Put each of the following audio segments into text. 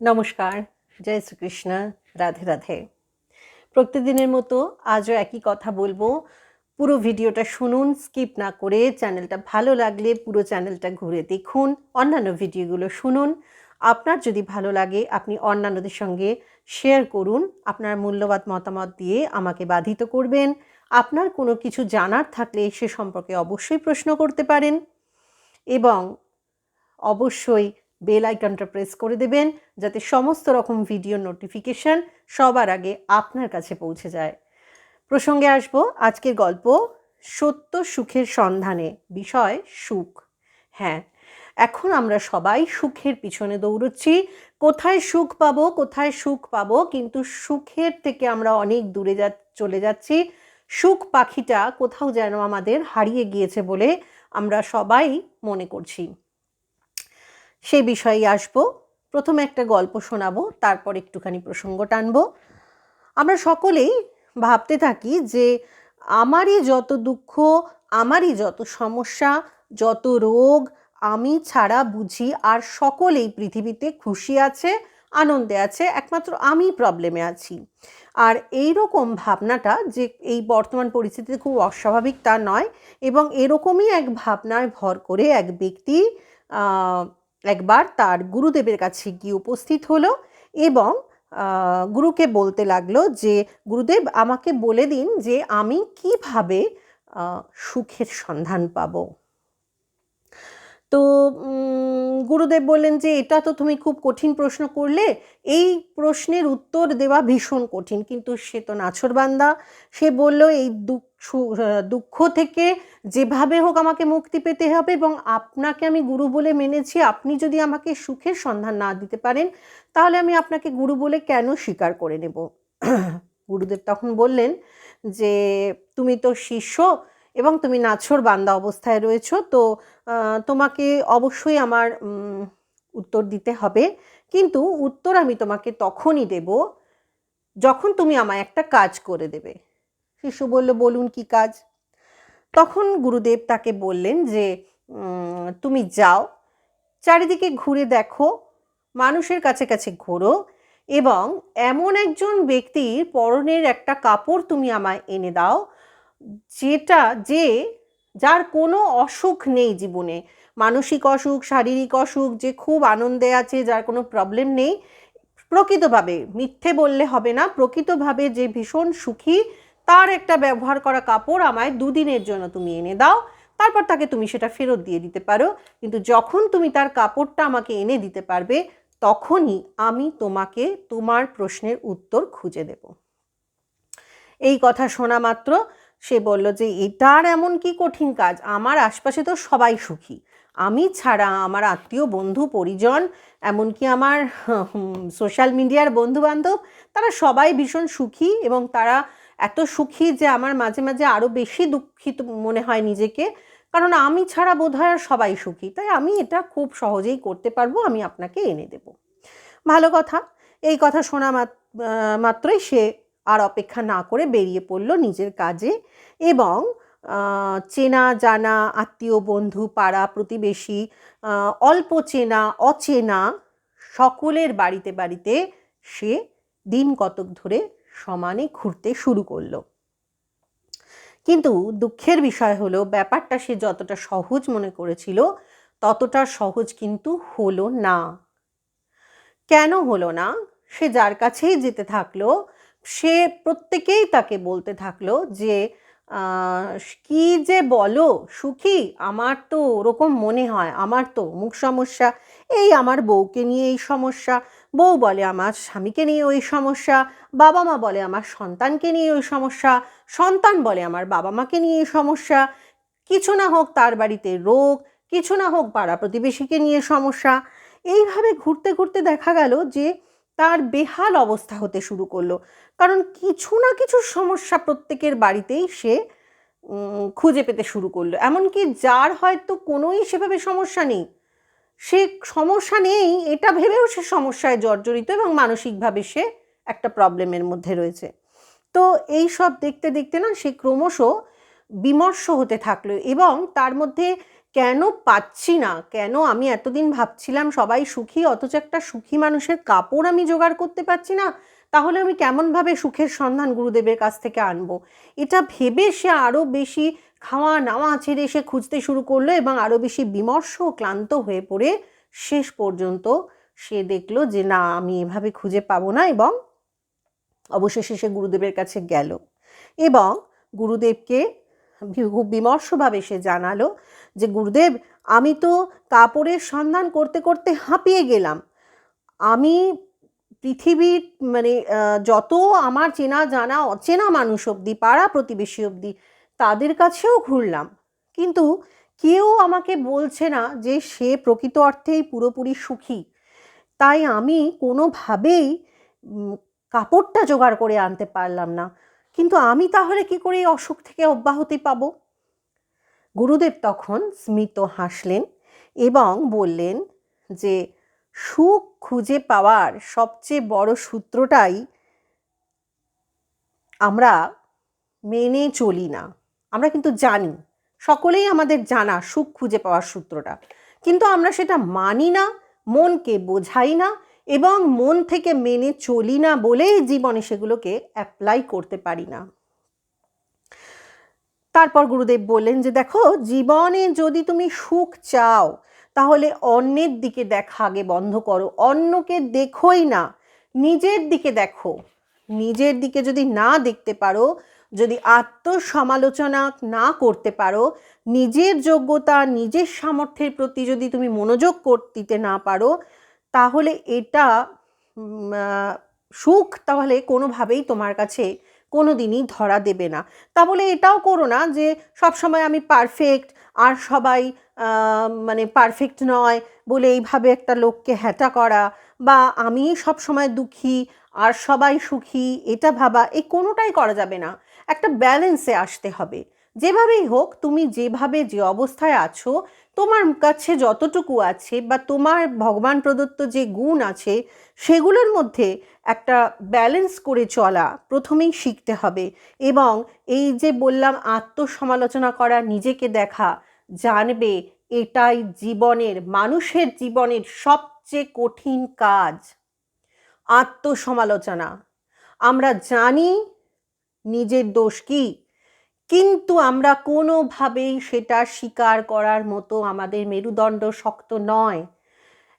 নমস্কার, জয় শ্রীকৃষ্ণ, রাধে রাধে। প্রতিদিনের মতো আজও একই কথা বলব। পুরো ভিডিওটা শুনুন, স্কিপ না করে চ্যানেলটা ভালো লাগলে পুরো চ্যানেলটা ঘুরে দেখুন, অন্যান্য ভিডিওগুলো শুনুন। আপনার যদি ভালো লাগে, আপনি অন্যান্যদের সঙ্গে শেয়ার করুন, আপনার মূল্যবাদ মতামত দিয়ে আমাকে বাধিত করবেন। আপনার কোনো কিছু জানার থাকলে সে সম্পর্কে অবশ্যই প্রশ্ন করতে পারেন। এবং অবশ্যই বেল আইকনটা প্রেস করে দেবেন যাতে সমস্ত রকম ভিডিও নোটিফিকেশন সবার আগে আপনার কাছে পৌঁছে যায়। প্রসঙ্গে আসব, আজকের গল্প সত্য সুখের সন্ধানে, বিষয় সুখ। হ্যাঁ এখন আমরা সবাই সুখের পিছনে দৌড়চ্ছি। কোথায় সুখ পাবো, কোথায় সুখ পাবো, কিন্তু সুখের থেকে আমরা অনেক দূরে যা, চলে যাচ্ছি। সুখ পাখিটা কোথাও যেন আমাদের হারিয়ে গিয়েছে বলে আমরা সবাই মনে করছি। সেই বিষয়ে আসব। প্রথমে একটা গল্প শোনাবো, তারপর একটুখানি প্রসঙ্গ টানবো। আমরা সকলেই ভাবতে থাকি যে, আমারই যত দুঃখ, আমারই যত সমস্যা, যত রোগ, আমি ছাড়া বুঝি আর সকলেই পৃথিবীতে খুশি আছে, আনন্দে আছে, একমাত্র আমি প্রবলেমে আছি। আর এই রকম ভাবনাটা যে, এই বর্তমান পরিস্থিতিতে খুব অস্বাভাবিক তা নয়, এবং এরকমই এক ভাবনায় ভর করে এক ব্যক্তি একবার তার গুরুদেবের কাছে গিয়ে উপস্থিত হলো এবং গুরুকে বলতে লাগল যে, গুরুদেব, আমাকে বলে দিন যে আমি কীভাবে সুখের সন্ধান পাবো? তো গুরুদেব বললেন যে, এটা তো তুমি খুব কঠিন প্রশ্ন করলে। এই প্রশ্নের উত্তর দেওয়া ভীষণ কঠিন, কিন্তু সে তো নাছরবান্দা সে বলল, এই দুঃখ দুঃখ থেকে যেভাবে হোক আমাকে মুক্তি পেতে হবে এবং আপনাকে আমি গুরু বলে মেনেছি, আপনি যদি আমাকে সুখের সন্ধান না দিতে পারেন, তাহলে আমি আপনাকে গুরু বলে কেন স্বীকার করে নেব? গুরুদেব তখন বললেন যে, তুমি তো শিষ্য এবং তুমি নাছর বান্দা অবস্থায় রয়েছ, তো তোমাকে অবশ্যই আমার উত্তর দিতে হবে। কিন্তু উত্তর আমি তোমাকে তখনই দেব যখন তুমি আমায় একটা কাজ করে দেবে। শিশু বলল, বলুন কি কাজ? তখন গুরুদেব তাকে বললেন যে তুমি যাও, চারিদিকে ঘুরে দেখো, মানুষের কাছে কাছে ঘোরো এবং এমন একজন ব্যক্তির পরনের একটা কাপড় তুমি আমায় এনে দাও, যেটা, যে, যার কোনো অসুখ নেই জীবনে। মানসিক অসুখ, শারীরিক অসুখ, যে খুব আনন্দে আছে, যার কোনো প্রবলেম নেই, প্রকৃতভাবে মিথ্যে বললে হবে না, প্রকৃতভাবে যে ভীষণ সুখী তার একটা ব্যবহার করা কাপড় আমায় দুদিনের জন্য তুমি এনে দাও। তারপর তাকে তুমি সেটা ফেরত দিয়ে দিতে পারো। কিন্তু যখন তুমি তার কাপড়টা আমাকে এনে দিতে পারবে, তখনই আমি তোমাকে তোমার প্রশ্নের উত্তর খুঁজে দেব। এই কথা শোনা মাত্র সে বলল যে, এটার এমন কি কঠিন কাজ? আমার আশপাশে তো সবাই সুখী। আমি ছাড়া আমার আত্মীয়, বন্ধু, পরিজন, এমনকি আমার সোশ্যাল মিডিয়ার বন্ধু বান্ধব তারা সবাই ভীষণ সুখী এবং তারা এত সুখী যে আমার মাঝে মাঝে আরও বেশি দুঃখিত মনে হয় নিজেকে। কারণ আমি ছাড়া বোধ হয় আর সবাই সুখী। তাই আমি এটা খুব সহজেই করতে পারব, আমি আপনাকে এনে দেব। ভালো কথা, এই কথা শোনা মাত্রই সে আর অপেক্ষা না করে বেরিয়ে পড়ল নিজের কাজে এবং চেনা জানা আত্মীয় বন্ধু, পাড়া প্রতিবেশী অল্প চেনা, অচেনা সকলের বাড়িতে বাড়িতে সে দিন কতক ধরে সমানে ঘুরতে শুরু করল। কিন্তু দুঃখের বিষয় হলো, ব্যাপারটা সে যতটা সহজ মনে করেছিল, ততটা সহজ কিন্তু হলো না। কেন হলো না? সে যার কাছেই যেতে থাকল, সে প্রত্যেকেই তাকে বলতে থাকল যে কি যে বলো, সুখী, আমার তো ওরকম মনে হয়, আমার তো মুখ সমস্যা, এই আমার বউকে নিয়ে এই সমস্যা বউ বলে আমার স্বামীকে নিয়ে ওই সমস্যা বাবা মা বলে আমার সন্তানকে নিয়ে ওই সমস্যা, সন্তান বলে আমার বাবা মাকে নিয়ে সমস্যা। কিছু না হোক তার বাড়িতে রোগ, কিছু না হোক পাড়া প্রতিবেশীকে নিয়ে সমস্যা। এইভাবে ঘুরতে ঘুরতে দেখা গেল যে তার বেহাল অবস্থা হতে শুরু করল। কারণ কিছু না কিছু সমস্যা প্রত্যেকের বাড়িতেই সে খুঁজে পেতে শুরু করল। এমনকি যার হয়তো কোনোই সেভাবে সমস্যা নেই। সে সমস্যা নেই, এটা ভেবেও সে সমস্যায় জর্জরিত এবং মানসিকভাবে সে একটা প্রবলেমের মধ্যে রয়েছে। তো এই সব দেখতে দেখতে না সে ক্রমশ বিমর্ষ হতে থাকল এবং তার মধ্যে কেন পাচ্ছি না, কেন আমি এতদিন ভাবছিলাম সবাই সুখী, অথচ একটা সুখী মানুষের কাপড় আমি জোগাড় করতে পারছি না তাহলে আমি কেমনভাবে সুখের সন্ধান গুরুদেবের কাছ থেকে আনব? এটা ভেবে সে আরও বেশি খাওয়া নাওয়া ছেড়ে সে খুঁজতে শুরু করল এবং আরও বেশি বিমর্ষ ক্লান্ত হয়ে পড়ে শেষ পর্যন্ত সে দেখল যে, না, আমি এভাবে খুঁজে পাবো না। এবং অবশেষে সে গুরুদেবের কাছে গেল এবং গুরুদেবকে খুব বিমর্ষভাবে সে জানালো যে, গুরুদেব, আমি তো কাপড়ের সন্ধান করতে করতে হাঁপিয়ে গেলাম। আমি পৃথিবীর মানে যত আমার চেনা জানা, অচেনা মানুষ অবধি, পাড়া প্রতিবেশী অবধি, তাদের কাছেও ঘুরলাম। কিন্তু কেউ আমাকে বলছে না যে সে প্রকৃত অর্থেই পুরোপুরি সুখী। তাই আমি কোনোভাবেই কাপড়টা জোগাড় করে আনতে পারলাম না। কিন্তু আমি তাহলে কি করে এই অসুখ থেকে অব্যাহতি পাব? গুরুদেব তখন স্মিত হাসলেন এবং বললেন যে সুখ খুঁজে পাওয়ার সবচেয়ে বড় সূত্রটাই আমরা মেনে চলি না। আমরা কিন্তু জানি, সকলেই আমাদের জানা সুখ খুঁজে পাওয়ার সূত্রটা। কিন্তু আমরা সেটা মানি না, মনকে বোঝাই না এবং মন থেকে মেনে চলি না বলেই জীবনে সেগুলোকে অ্যাপ্লাই করতে পারি না। তারপর গুরুদেব বললেন যে দেখো, জীবনে যদি তুমি সুখ চাও তাহলে অন্যের দিকে দেখা আগে বন্ধ করো। অন্যকে দেখোই না, নিজের দিকে দেখো। নিজের দিকে যদি না দেখতে পারো, যদি আত্মসমালোচনা না করতে পারো, নিজের যোগ্যতা, নিজের সামর্থ্যের প্রতি যদি তুমি মনোযোগ করতে না পারো, তাহলে এটা সুখ তাহলে কোনোভাবেই তোমার কাছে কোনো দিনই ধরা দেবে না। তা বলে এটাও করো না যে সব সময় আমি পারফেক্ট আর সবাই মানে পারফেক্ট নয় বলে এইভাবে একটা লোককে হ্যাটা করা বা আমি সব সময় দুঃখী আর সবাই সুখী, এটা ভাবা এই কোনোটাই করা যাবে না। একটা ব্যালেন্সে আসতে হবে। যেভাবেই হোক, তুমি যেভাবে যে অবস্থায় আছো, তোমার কাছে যতটুকু আছে বা তোমার ভগবান প্রদত্ত যে গুণ আছে, সেগুলোর মধ্যে একটা ব্যালেন্স করে চলা প্রথমেই শিখতে হবে। এবং এই যে বললাম, আত্মসমালোচনা করা, নিজেকে দেখা, জানবে এটাই জীবনের, মানুষের জীবনের সবচেয়ে কঠিন কাজ। আত্মসমালোচনা। আমরা জানি নিজের দোষ কি? কিন্তু আমরা কোনোভাবেই সেটা স্বীকার করার মতো আমাদের মেরুদণ্ড শক্ত নয়।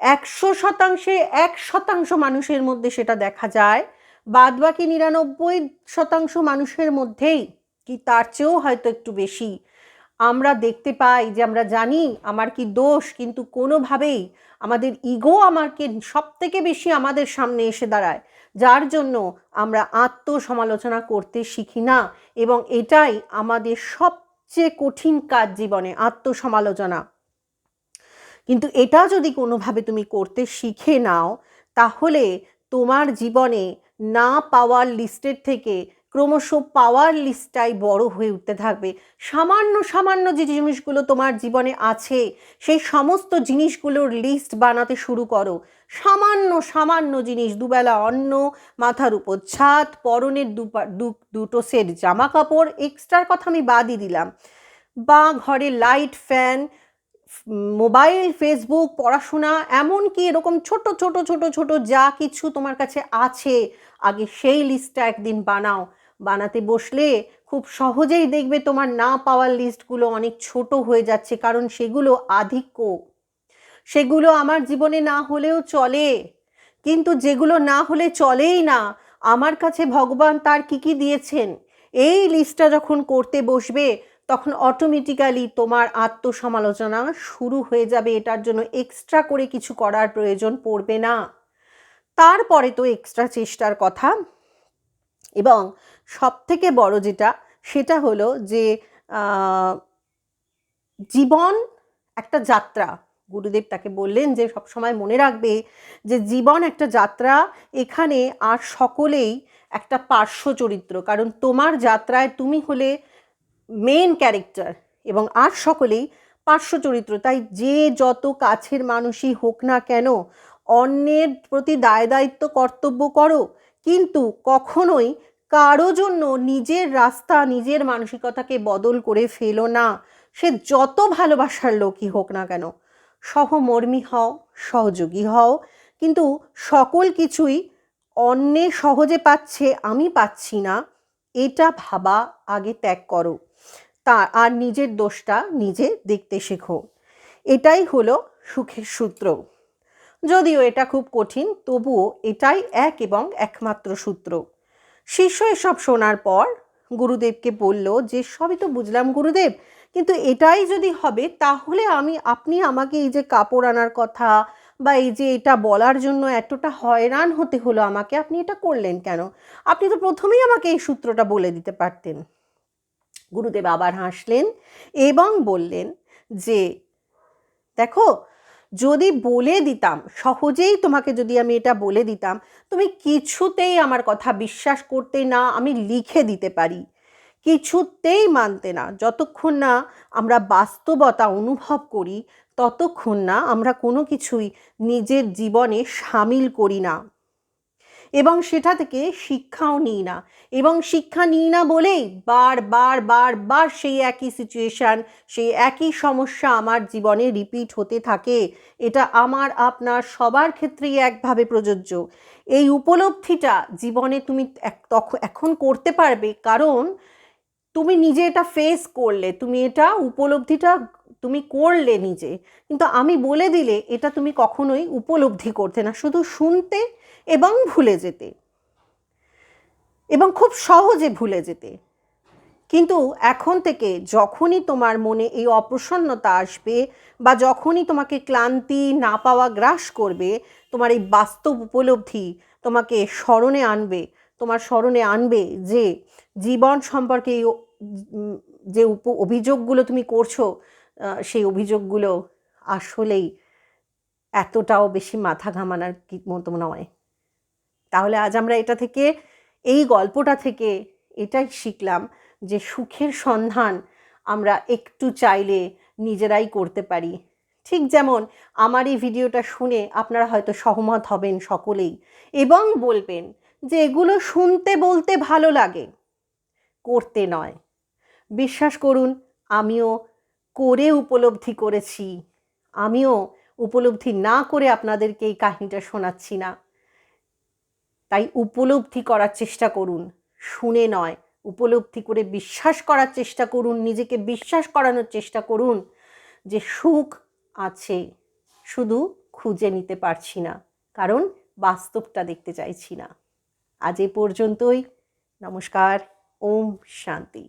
একশো শতাংশে এক শতাংশ মানুষের মধ্যে সেটা দেখা যায় বাদ বাকি নিরানব্বই শতাংশ মানুষের মধ্যেই, কি তার চেয়েও হয়তো একটু বেশি। আমরা দেখতে পাই যে আমরা জানি আমার কি দোষ, কিন্তু কোনোভাবেই আমাদের ইগো আমাকে সব থেকে বেশি আমাদের সামনে এসে দাঁড়ায়। যার জন্য আমরা আত্মসমালোচনা করতে শিখি না এবং এটাই আমাদের সবচেয়ে কঠিন কাজ জীবনে, আত্মসমালোচনা। কিন্তু এটা যদি কোনোভাবে তুমি করতে শিখে নাও, তাহলে তোমার জীবনে না পাওয়ার লিস্টের থেকে ক্রমশ পাওয়ার লিস্টটাই বড় হয়ে উঠতে থাকবে। সামান্য সামান্য যে জিনিসগুলো তোমার জীবনে আছে, সেই সমস্ত জিনিসগুলোর লিস্ট বানাতে শুরু করো। সামান্য সামান্য জিনিস, দুবেলা অন্ন, মাথার উপর ছাদ, পরনের দুটো সেট জামা কাপড় এক্সট্রার কথা আমি বাদই দিলাম। বা ঘরে লাইট, ফ্যান, মোবাইল, ফেসবুক, পড়াশোনা, এমনকি এরকম ছোট ছোট ছোট ছোট যা কিছু তোমার কাছে আছে, আগে সেই লিস্টটা একদিন বানাও। বানাতে বসলে খুব সহজেই দেখবে তোমার না পাওয়ার লিস্টগুলো অনেক ছোট হয়ে যাচ্ছে, কারণ সেগুলো আধিক্য। সেগুলো আমার জীবনে না হলেও চলে। কিন্তু যেগুলো না হলে চলেই না, আমার কাছে ভগবান তার কি কি দিয়েছেন? এই লিস্টটা যখন করতে বসবে, তখন অটোমেটিক্যালি তোমার আত্মসমালোচনা শুরু হয়ে যাবে, এটার জন্য এক্সট্রা করে কিছু করার প্রয়োজন পড়বে না। তারপরে তো এক্সট্রা চেষ্টার কথা। এবং সব থেকে বড় যেটা, সেটা হলো যে জীবন একটা যাত্রা। গুরুদেব তাকে বললেন যে, সবসময় মনে রাখবে যে, জীবন একটা যাত্রা এখানে আর সকলেই একটা পার্শ্ব চরিত্র। কারণ তোমার যাত্রায় তুমি হলে মেন ক্যারেক্টার এবং আর সকলেই পার্শ্ব চরিত্র। তাই যে যত কাছের মানুষই হোক না কেন, অন্যের প্রতি দায় দায়িত্ব কর্তব্য করো কিন্তু কখনোই কারও জন্য নিজের রাস্তা, নিজের মানসিকতাকে বদল করে ফেলো না। সে যত ভালোবাসার লোকই হোক না কেন, সহমর্মী হও, সহযোগী হও। কিন্তু সকল কিছুই অন্যে সহজে পাচ্ছে, আমি পাচ্ছি না, এটা ভাবা, আগে ত্যাগ করো। তা, আর নিজের দোষটা নিজে দেখতে শেখো। এটাই হলো সুখের সূত্র। যদিও এটা খুব কঠিন, তবুও এটাই এক এবং একমাত্র সূত্র। শিষ্য এসব শোনার পর গুরুদেবকে বলল, যে সবই তো বুঝলাম গুরুদেব, কিন্তু এটাই যদি হবে, তাহলে আমি, আপনি আমাকে এই যে কাপড় আনার কথা বা এই যে এটা বলার জন্য এতটা হয়রান হতে হলো আমাকে, আপনি এটা করলেন কেন? আপনি তো প্রথমেই আমাকে এই সূত্রটা বলে দিতে পারতেন। গুরুদেব আবার হাসলেন এবং বললেন যে, দেখো যদি বলে দিতাম, সহজেই তোমাকে যদি আমি এটা বলে দিতাম, তুমি কিছুতেই আমার কথা বিশ্বাস করতে না, আমি লিখে দিতে পারি। কিছুতেই মানতে না। যতক্ষণ না আমরা বাস্তবতা অনুভব করি, ততক্ষণ না আমরা কোনো কিছুই নিজের জীবনে সামিল করি না। এবং সেটা থেকে শিক্ষাও নিই না। এবং শিক্ষা নিই না বলেই বার বার বার বার সেই একই সিচুয়েশান সেই একই সমস্যা আমার জীবনে রিপিট হতে থাকে। এটা আমার, আপনার সবার ক্ষেত্রেই একভাবে প্রযোজ্য। এই উপলব্ধিটা জীবনে তুমি তখন এখন করতে পারবে। কারণ তুমি নিজে এটা ফেস করলে, তুমি এটা উপলব্ধিটা তুমি করলে নিজে। কিন্তু আমি বলে দিলে এটা তুমি কখনোই উপলব্ধি করতে না। শুধু শুনতে এবং ভুলে যেতে। এবং খুব সহজে ভুলে যেতে। কিন্তু এখন থেকে যখনই তোমার মনে এই অপ্রসন্নতা আসবে বা যখনই তোমাকে ক্লান্তি না পাওয়া গ্রাস করবে, তোমার এই বাস্তব উপলব্ধি তোমাকে স্মরণে আনবে, তোমার স্মরণে আনবে যে জীবন সম্পর্কে যে উপ অভিযোগগুলো তুমি করছ সেই অভিযোগগুলো আসলেই এতটাও বেশি মাথা ঘামানোর মতো নয়। তাহলে আজ আমরা এটা থেকে, এই গল্পটা থেকে এটাই শিখলাম যে সুখের সন্ধান আমরা একটু চাইলে নিজেরাই করতে পারি। ঠিক যেমন আমার এই ভিডিওটা শুনে আপনারা হয়তো সহমত হবেন সকলেই এবং বলবেন যে এগুলো শুনতে বলতে ভালো লাগে, করতে নয়। বিশ্বাস করুন, আমিও করে উপলব্ধি করেছি। আমিও উপলব্ধি না করে আপনাদেরকে এই কাহিনীটা শোনাচ্ছি না। তাই উপলব্ধি করার চেষ্টা করুন। শুনে নয়, উপলব্ধি করে বিশ্বাস করার চেষ্টা করুন, নিজেকে বিশ্বাস করানোর চেষ্টা করুন যে সুখ আছে, শুধু খুঁজে নিতে পারছি না, কারণ বাস্তবটা দেখতে চাইছি না। আজ এ পর্যন্তই, নমস্কার, ওম শান্তি।